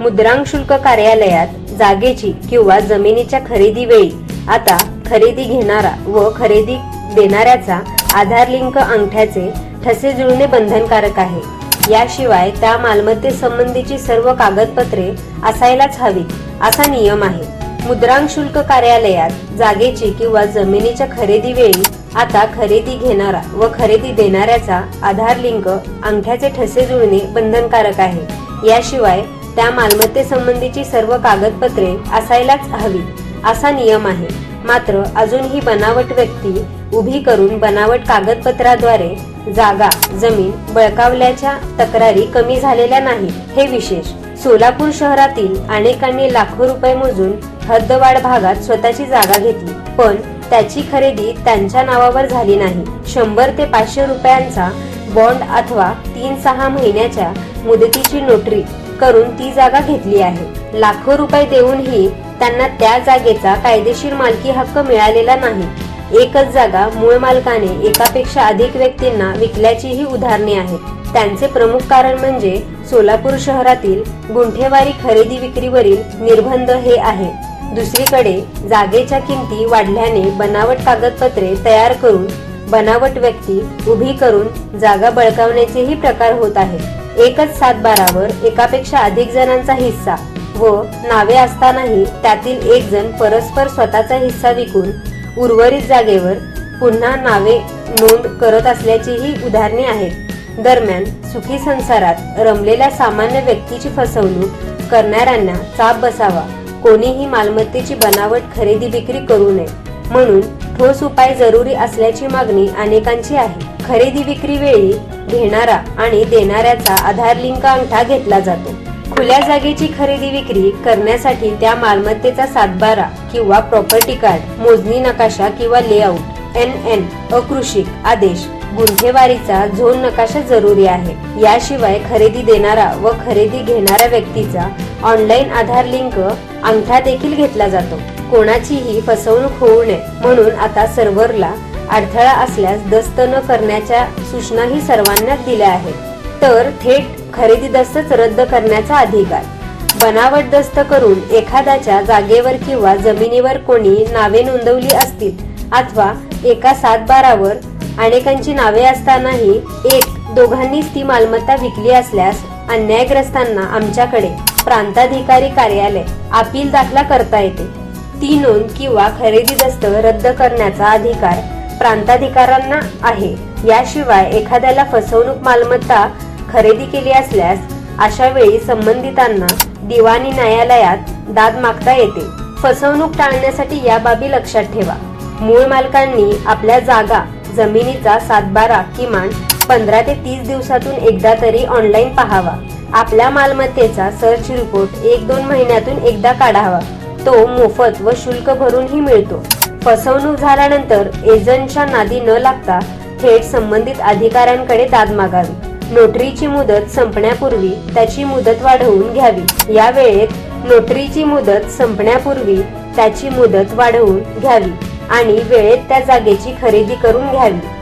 मुद्रांक शुल्क कार्यालयात जागेची किंवा जमिनीच्या खरेदी वेळी. आता खरेदी घेणारा व खरेदी देणाऱ्याचा आधार लिंक अंगठ्याचे ठसे जुळणे बंधनकारक आहे. याशिवाय त्या मालमत्ते संबंधीची सर्व कागदपत्रे असायलाच हवी असा नियम आहे. मुद्रांक शुल्क कार्यालयात जागेची किंवा जमिनीच्या खरेदी वेळी आता खरेदी घेणारा व खरेदी देणाऱ्याचा आधार लिंक अंगठ्याचे ठसे जुळणे बंधनकारक आहे. याशिवाय त्या मालमत्ते संबंधीची सर्व कागदपत्रे असायलाच हवी असा नियम आहे. मात्र अजूनही बनावट व्यक्ती उभी करून बनावट कागदपत्राद्वारे जागा जमीन बळकावल्याच्या तक्रारी कमी झालेल्या नाही हे विशेष सोलापूर शहरातील अनेकांनी लाखो रुपये मोजून हद्दवाड भागात स्वतःची जागा घेतली पण त्याची खरेदी त्यांच्या नावावर झाली नाही. शंभर ते पाचशे रुपयांचा बॉन्ड अथवा तीन सहा महिन्याच्या मुदतीची नोटरी करून ती जागा घेतली आहे. लाखो रुपये देऊनही त्यांना त्या जागेचा कायदेशीर मालकी हक्क मिळालेला नाही. एकच जागा मूळ मालकाने एकापेक्षा अधिक व्यक्तींना विकल्याचीही उदाहरणे आहेत. त्यांचे प्रमुख कारण म्हणजे सोलापूर शहरातील गुंठेवारी खरेदी विक्रीवरील निर्बंध हे आहे. दुसरीकडे जागेच्या किमती वाढल्याने बनावट कागदपत्रे तयार करून बनावट व्यक्ती उभी करून जागा बळकावण्याचेही प्रकार होत आहेत. एकच सातबारावर एकापेक्षा अधिक जणांचा हिस्सा व नावे असतानाही त्यातील एक जण परस्पर स्वतःचा हिस्सा विकून उर्वरित जागेवर पुन्हा नावे नोंद करत असल्याचीही उदाहरणे आहेत. दरम्यान सुखी संसारात रमलेल्या सामान्य व्यक्तीची फसवणूक करणाऱ्यांना चाप बसावा कोणीही मालमत्तेची बनावट खरेदी विक्री करू नये म्हणून ठोस उपाय जरुरी असल्याची मागणी अनेकांची आहे. खरेदी विक्री वेळी घेणारा आणि देणाऱ्याचा आधार लिंक अंगठा घेतला जातो. खुल्या जागेची खरेदी विक्री करण्यासाठी त्या मालमत्तेचा सातबारा किंवा प्रॉपर्टी कार्ड मोजणी नकाशा किंवा लेआउट एन एन अकृषिक आदेश गुंठेवारीचा झोन नकाशा जरुरी आहे. याशिवाय खरेदी देणारा व खरेदी घेणाऱ्या व्यक्तीचा ऑनलाईन आधार लिंक अंगठा देखील घेतला जातो. कोणाचीही फसवणूक होऊ नये म्हणून आता सर्व्हरला अडथळा असल्यास दस्त न करण्याच्या सूचनाही सर्वांनाच दिल्या आहेत. तर थेट खरेदी दस्तच रद्द करण्याचा अधिकार. बनावट दस्त करून एखाद्याच्या जागेवर किंवा जमिनीवर कोणी नावे नोंदवली असतील अथवा एका सातबारावर अनेकांची नावे असतानाही एक दोघांनीच ती मालमत्ता विकली असल्यास अन्यायग्रस्तांना आमच्याकडे प्रांताधिकारी कार्यालय अपील दाखला करता येते. ती नोंद किंवा खरेदी दस्त रद्द करण्याचा अधिकार प्रांताधिकाऱ्यांना आहे. याशिवाय एखाद्याला फसवणूक मालमत्ता खरेदी केली असल्यास अशा वेळी संबंधितांना दिवाणी न्यायालयात दाद मागता येते. फसवणूक टाळण्यासाठी या बाबी लक्षात ठेवा. मूळ मालकांनी आपल्या जागा जमिनीचा सातबारा किमान पंधरा ते तीस दिवसातून एकदा तरी ऑनलाईन पाहावा. आपल्या मालमत्तेचा सर्च रिपोर्ट एक दोन महिन्यातून एकदा काढावा. तो मोफत व शुल्क भरूनही मिळतो. फसवणूक झाल्यानंतर एजंटच्या नादी न लागता थेट संबंधित अधिकाऱ्यांकडे दाद मागावी. नोटरीची मुदत संपण्यापूर्वी त्याची मुदत वाढवून घ्यावी. या वेळेत नोटरीची मुदत संपण्यापूर्वी त्याची मुदत वाढवून घ्यावी आणि वेळेत त्या जागेची खरेदी करून घ्यावी.